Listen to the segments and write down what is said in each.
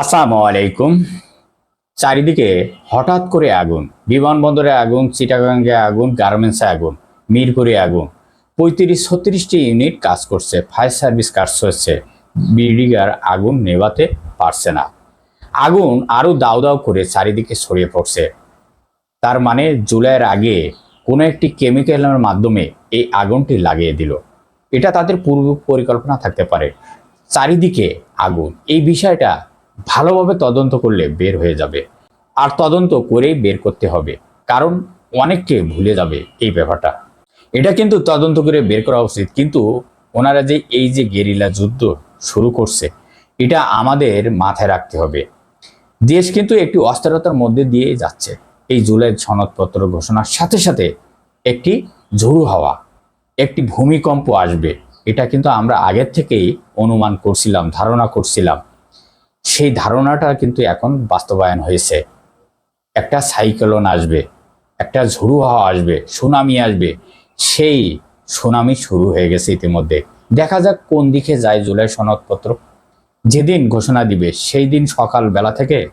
আসসালামু আলাইকুম। চারিদিকে হঠাৎ করে আগুন, বিমানবন্দরে আগুন, চিটাগাঙ্গে আগুন, গার্মেন্টসে আগুন, মিরপুরে আগুন, পঁয়ত্রিশ, ছত্রিশটি ইউনিট কাজ করছে, ফায়ার সার্ভিস কাজ হচ্ছে বিডিগার আগুন নেভাতে পারছে না। আগুন আরও দাউ দাউ করে চারিদিকে ছড়িয়ে পড়ছে। তার মানে জুলাইয়ের আগে কোনো একটি কেমিক্যালের মাধ্যমে এই আগুনটি লাগিয়ে দিল। এটা তাদের পূর্ব পরিকল্পনা থাকতে পারে। চারিদিকে আগুন, এই বিষয়টা ভালোভাবে তদন্ত করলে বের হয়ে যাবে। আর তদন্ত করেই বের করতে হবে। কারণ অনেককে ভুলে যাবে এই ব্যাপারটা। এটা কিন্তু তদন্ত করে বের করা উচিত। কিন্তু ওনারা যে এই যে গেরিলা যুদ্ধ শুরু করছে, এটা আমাদের মাথায় রাখতে হবে। দেশ কিন্তু একটি অস্থিরতার মধ্যে দিয়ে যাচ্ছে। এই জুলাই সনদপত্র ঘোষণার সাথে সাথে একটি ঝুড়ু হাওয়া, একটি ভূমিকম্প আসবে। এটা কিন্তু আমরা আগের থেকেই অনুমান করছিলাম, ধারণা করছিলাম। সেই ধারণাটা কিন্তু এখন বাস্তবায়ন হয়েছে। একটা সাইক্লোন আসবে, একটা ঝুড়ু হাওয়া আসবে, সুনামি আসবে। সেই সুনামি শুরু হয়ে গেছে ইতিমধ্যে। দেখা যাক কোন দিকে যায় জুলাই সনদপত্র। যেদিন ঘোষণা দিবে, সেই দিন সকাল বেলা থেকে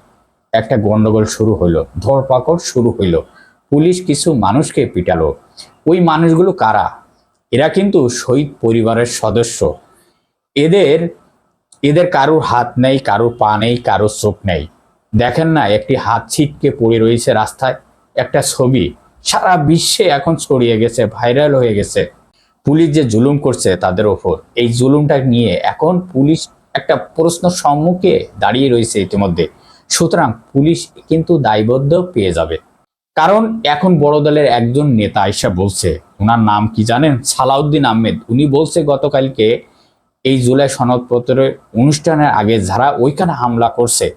একটা গন্ডগোল শুরু হইল, ধরপাকড় শুরু হইল। পুলিশ কিছু মানুষকে পিটালো। ওই মানুষগুলো কারা? এরা কিন্তু শহীদ পরিবারের সদস্য। এদের এদের কারোর হাত নেই, কারোর পা নেই, কারোর চোখ নেই। দেখেন না, একটি হাত ছিটকে পড়ে রয়েছে রাস্তায়, একটা ছবি। সারা বিশ্বে এখন ছড়িয়ে গেছে, ভাইরাল হয়ে গেছে। পুলিশ যে জুলুম করছে তাদের ওপর, এই জুলুমটা নিয়ে এখন পুলিশ একটা প্রশ্ন সম্মুখে দাঁড়িয়ে রয়েছে ইতিমধ্যে। সুতরাং পুলিশ কিন্তু দায়বদ্ধ পেয়ে যাবে। কারণ এখন বড় দলের একজন নেতা আইসা বলছে, ওনার নাম কি জানেন? সালাউদ্দিন আহমেদ। উনি বলছে গতকালকে এই জুলাই সনদপত্রের অনুষ্ঠানের আগে যারা ওইখানে হামলা করছে,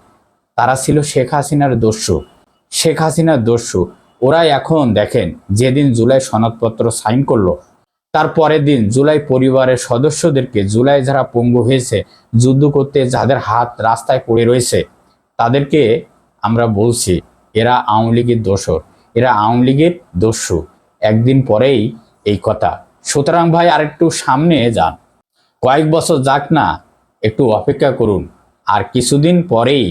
তারা ছিল শেখ হাসিনার দস্যু। শেখ হাসিনার দস্যু। ওরা এখন দেখেন যেদিন জুলাই সনদপত্র সাইন করল, তার পরের দিন জুলাই পরিবারের সদস্যদেরকে জুলাই যারা পঙ্গু হয়েছে, যুদ্ধ করতে যাদের হাত রাস্তায় পড়ে রয়েছে, তাদেরকে আমরা বলছি এরা আওয়ামী লীগের দোষর, এরা আওয়ামী লীগের দস্যু। একদিন পরেই এই কথা। সুতরাং ভাই, আরেকটু সামনে যান। কয়েক বছর যাক না, একটু অপেক্ষা করুন। আর কিছুদিন পরেই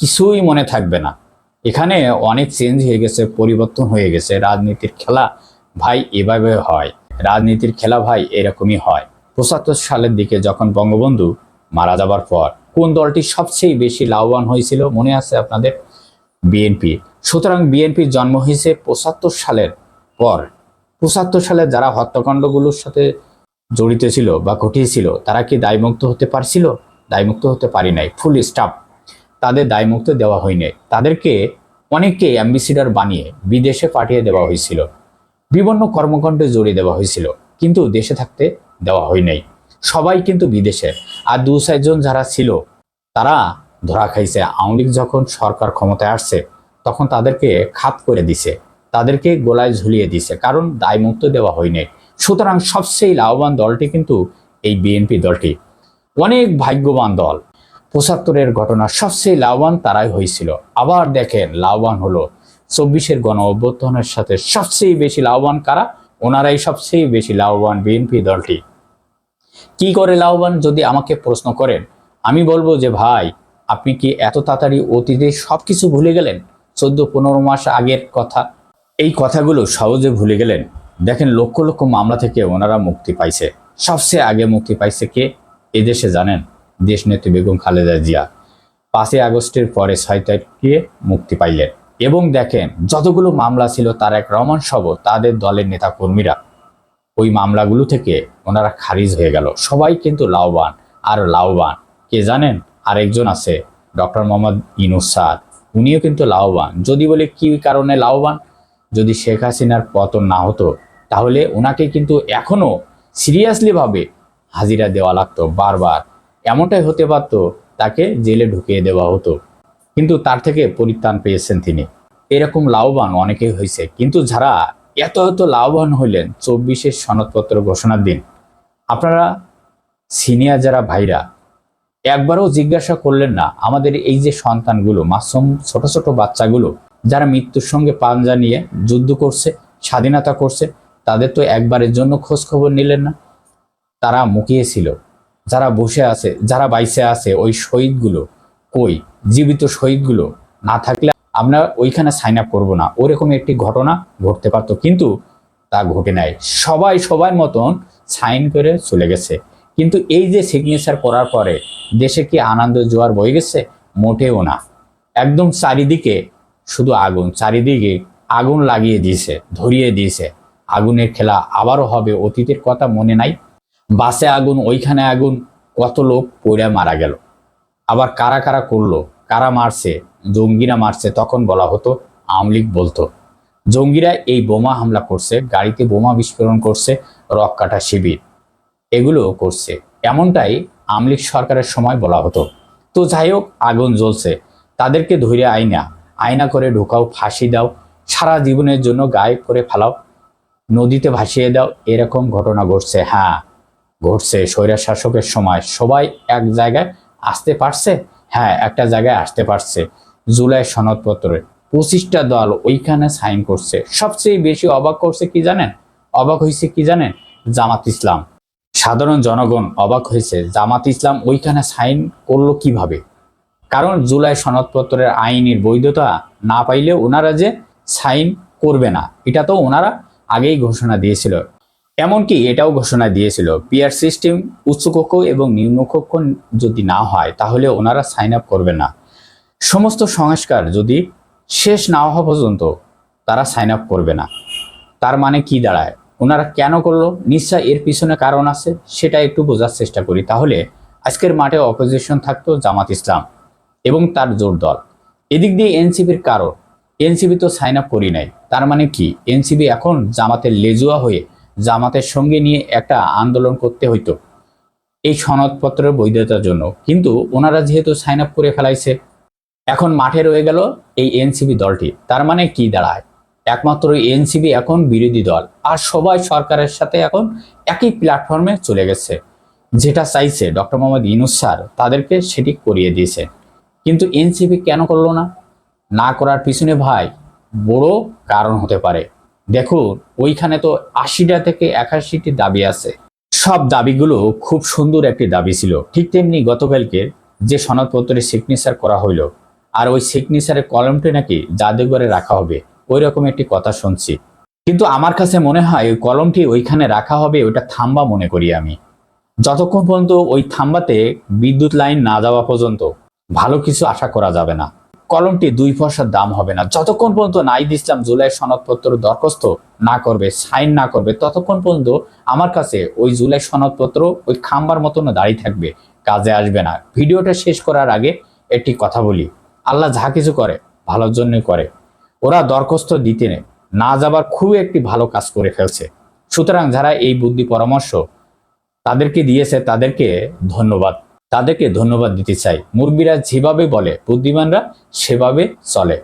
কিছুই মনে থাকবে না। এখানে অনেক চেঞ্জ হয়ে গেছে, পরিবর্তন হয়ে গেছে। রাজনীতির খেলা ভাই এভাবে হয়। রাজনীতির খেলা ভাই এরকমই হয়। পঁচাত্তর সালের দিকে যখন বঙ্গবন্ধু মারা যাবার পর কোন দলটি সবচেয়ে বেশি লাভবান হয়েছিল মনে আছে আপনাদের? বিএনপি সুতরাং বিএনপির জন্ম হয়েছে পঁচাত্তর সালের পর। পঁচাত্তর সালে যারা হত্যাকাণ্ডগুলোর সাথে জড়িত ছিল বা ঘটিয়েছিল তারা কি দায়মুক্ত হতে পারছিল? দায়মুক্ত হতে পারি নাই। ফুল স্টাফ তাদের দায়মুক্ত দেওয়া হয়নি। তাদেরকে অনেককে অ্যাম্বাসিডার বানিয়ে বিদেশে পাঠিয়ে দেওয়া হয়েছিল। বিভিন্ন কর্মকাণ্ডে জড়িয়ে দেওয়া হয়েছিল, কিন্তু দেশে থাকতে দেওয়া হয় নাই। সবাই কিন্তু বিদেশে। আর দু চারজন যারা ছিল, তারা ধরা খাইছে। আওয়ামী লীগ যখন সরকার ক্ষমতায় আসছে, তখন তাদেরকে খাপ করে দিছে। তাদেরকে গোলায় ঝুলিয়ে দিছে, কারণ দায়মুক্ত দেওয়া হয়নি সুতরাং সবচেয়ে লাভবান দলটি কিন্তু এই বিএনপি দলটি। অনেক ভাগ্যবান দল। পঁচাত্তরের ঘটনা সবচেয়ে লাভবান তারাই হয়েছিল। আবার দেখেন লাভবান হলো। চব্বিশের গণ অভ্যর্থনের সাথে সবচেয়ে বেশি লাভবান কারা? ওনারাই সবচেয়ে বেশি লাভবান বিএনপি দলটি। কি করে লাভবান, যদি আমাকে প্রশ্ন করেন? আমি বলব যে, ভাই, আপনি কি এত তাড়াতাড়ি অতীতে সব কিছু ভুলে গেলেন? চোদ্দ পনেরো মাস আগের কথা? এই কথাগুলো সহজে ভুলে গেলেন। দেখেন লক্ষ লক্ষ মামলা থেকে ওনারা মুক্তি পাইছে। সবচেয়ে আগে মুক্তি পাইছে কে? এদেশে জানেন দেশ নেত্রী বেগম খালেদা জিয়া। পাঁচই আগস্টের পরে ছয় তারিখে মুক্তি পাইলেন? এবং দেখেন, যতগুলো মামলা ছিল তার এক রহমান সহ তাদের দলের নেতা কর্মীরা ওই মামলাগুলো থেকে ওনারা খারিজ হয়ে গেল। সবাই কিন্তু লাভবান। আর লাভবান, কে জানেন? আরেকজন আছে, ডক্টর মোহাম্মদ ইনুস সাদ। উনিও কিন্তু লাভবান। যদি বলে কি কারণে লাভবান? যদি শেখ হাসিনার পতন না হতো তাহলে ওনাকে কিন্তু এখনও সিরিয়াসলি ভাবে হাজিরা দেওয়া লাগতো বারবার। এমনটাই হতে পারত, তাকে জেলে ঢুকিয়ে দেওয়া হতো। কিন্তু তার থেকে পরিত্রাণ পেয়েছেন তিনি। এরকম লাভবান অনেকেই হয়েছে। কিন্তু যারা এত এত লাভবান হইলেন, চব্বিশের সনদপত্র ঘোষণার দিন, আপনারা সিনিয়র যারা ভাইরা, একবারও জিজ্ঞাসা করলেন না, আমাদের এই যে সন্তানগুলো, মাসুম ছোট ছোট বাচ্চাগুলো, যারা মৃত্যুর সঙ্গে পাঞ্জা নিয়ে যুদ্ধ করছে, স্বাধীনতা করছে তাদের তো একবারের জন্য খোঁজ খবর নিলেন না। তারা মুখিয়েছিল যারা বসে আছে, যারা বাইসে আছে, ওই শহীদগুলো কই? জীবিত শহীদগুলো না থাকলে আমরা ওইখানে সাইন আপ করব না। ওরকম একটি ঘটনা ঘটতে পারতো, কিন্তু তা ঘটে নাই। সবাই সবার মতন সাইন করে চলে গেছে। কিন্তু এই যে সিগনেচার করার পরে দেশে কি আনন্দ জোয়ার বয়ে গেছে? মোটেও না। একদম চারিদিকে শুধু আগুন, চারিদিকে আগুন লাগিয়ে দিয়েছে, ধরিয়ে দিয়েছে। আগুনের খেলা আবারও হবে, অতীতের কথা মনে নাই। বাসে আগুন, ওইখানে আগুন, কত লোক পড়ে মারা গেল। আবার কারা কারা করল, কারা মারছে, জঙ্গিরা মারছে, তখন বলা হতো, আওয়ামী বলতো। জঙ্গিরা এই বোমা হামলা করছে, গাড়িতে বোমা বিস্ফোরণ করছে, রক কাটা শিবির। এগুলো করছে। এমনটাই আওয়ামী লীগ সরকারের সময় বলা হতো। তো যাই হোক, আগুন জ্বলছে। তাদেরকে ধরে আয়না আয়না করে ঢোকাও, ফাঁসি দাও, সারা জীবনের জন্য গায়েব করে ফেলাও। নদীতে ভাসিয়ে দাও, এরকম ঘটনা ঘটছে। হ্যাঁ ঘটছে। স্বৈরা শাসকের সময় সবাই এক জায়গায় আসতে পারছে? হ্যাঁ একটা জায়গায় আসতে পারছে। জুলাই সনদপত্রে পঁচিশটা দল ওইখানে সাইন করছে। সবচেয়ে বেশি অবাক করছে কি জানেন? অবাক হয়েছে কি জানেন? জামাত ইসলাম। সাধারণ জনগণ অবাক হয়েছে, জামাত ইসলাম ওইখানে সাইন করল কীভাবে? কারণ জুলাই সনদপত্রের আইনের বৈধতা না পাইলে ওনারা যে সাইন করবে না, এটা তো ওনারা আগেই ঘোষণা দিয়েছিল। এমনকি এটাও ঘোষণা দিয়েছিল, পিয়ার সিস্টেম উচ্চকক্ষ এবং নিম্নকক্ষ যদি না হয়, তাহলে ওনারা সাইন আপ করবে না। সমস্ত সংস্কার যদি শেষ না হওয়া পর্যন্ত তারা সাইন আপ করবে না। তার মানে কি দাঁড়ায়? ওনারা কেন করল? নিশ্চয় এর পিছনে কারণ আছে, সেটা একটু বোঝার চেষ্টা করি। তাহলে আজকের মাঠে অপোজিশন থাকতো জামাত ইসলাম এবং তার জোর দল। এদিক দিয়ে এনসিপির কারণ এনসিপি তো সাইন আপ করি নাই। তার মানে কি? এনসিবি এখন জামাতের লেজুয়া হয়ে জামাতের সঙ্গে নিয়ে একটা আন্দোলন করতে হইতো। এই সনদপত্রের বৈধতার জন্য। কিন্তু ওনারা যেহেতু সাইন আপ করে ফেলাইছে, এখন মাঠে রয়ে গেল এই এনসিবি দলটি। তার মানে কি দাঁড়ায়? একমাত্র এনসিবি এখন বিরোধী দল, আর সবাই সরকারের সাথে এখন একই প্ল্যাটফর্মে চলে গেছে। যেটা চাইছে ডক্টর মোহাম্মদ ইনুস স্যার, তাদেরকে সেটি করিয়ে দিয়েছে। কিন্তু এনসিপি কেন করল না? না করার পিছনে ভাই বড় কারণ হতে পারে। দেখুন, ওইখানে তো আশিটা থেকে একাশিটি দাবি আছে। সব দাবিগুলো খুব সুন্দর একটি দাবি ছিল। ঠিক তেমনি গতকালকে যে সনদপত্রে সিগনেচার করা হইল, আর ওই সিগনেচারের কলমটি নাকি জাদুঘরে রাখা হবে ওই রকম একটি কথা শুনছি। কিন্তু আমার কাছে মনে হয় ওই কলমটি ওইখানে রাখা হবে, ওইটা থাম্বা মনে করি আমি। যতক্ষণ পর্যন্ত ওই থাম্বাতে বিদ্যুৎ লাইন না যাওয়া পর্যন্ত ভালো কিছু আশা করা যাবে না। কলমটি দুই পয়সার দাম হবে না। যতক্ষণ পর্যন্ত নাইদ ইসলাম জুলাই সনদপত্র দরখাস্ত না করবে, সাইন না করবে, ততক্ষণ পর্যন্ত আমার কাছে ওই জুলাই সনদপত্র ওই খাম্বার মতন দাঁড়িয়ে থাকবে, কাজে আসবে না। ভিডিওটা শেষ করার আগে একটি কথা বলি। আল্লাহ যা কিছু করে, ভালোর জন্যই করে। ওরা দরখাস্ত দিতে না যাবার খুব একটি ভালো কাজ করে ফেলছে। সুতরাং যারা এই বুদ্ধি পরামর্শ তাদেরকে দিয়েছে, তাদেরকে ধন্যবাদ। তাদেরকে ধন্যবাদ দিতে চাই। মুরব্বীরা যেভাবে বলে, বুদ্ধিমানরা সেভাবে চলে।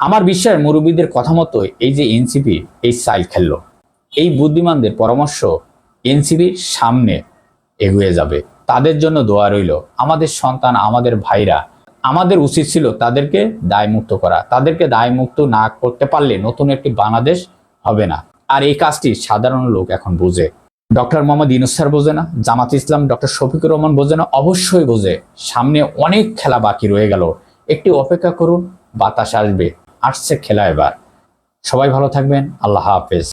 আমার বিশ্বাস মুরব্বীদের কথা মতো এই যে এনসিপি, এই সাইল খেললো। এই বুদ্ধিমানদের পরামর্শ এনসিপির সামনে এগিয়ে যাবে। তাদের জন্য দোয়া রইল। আমাদের সন্তান, আমাদের ভাইরা, আমাদের উচিত ছিল তাদেরকে দায়মুক্ত করা। তাদেরকে দায়মুক্ত না করতে পারলে নতুন একটি বাংলাদেশ হবে না। আর এই কাজটি সাধারণ লোক এখন বুঝে। ডক্টর মোহাম্মদ ইনুস স্যার বোঝে না, জামাত ইসলাম ডক্টর শফিকুর রহমান বোঝে না, অবশ্যই বোঝে। সামনে অনেক খেলা বাকি রয়ে গেল। একটি অপেক্ষা করুন, বাতাস আসবে, আসছে খেলা এবার। সবাই ভালো থাকবেন, আল্লাহ হাফেজ।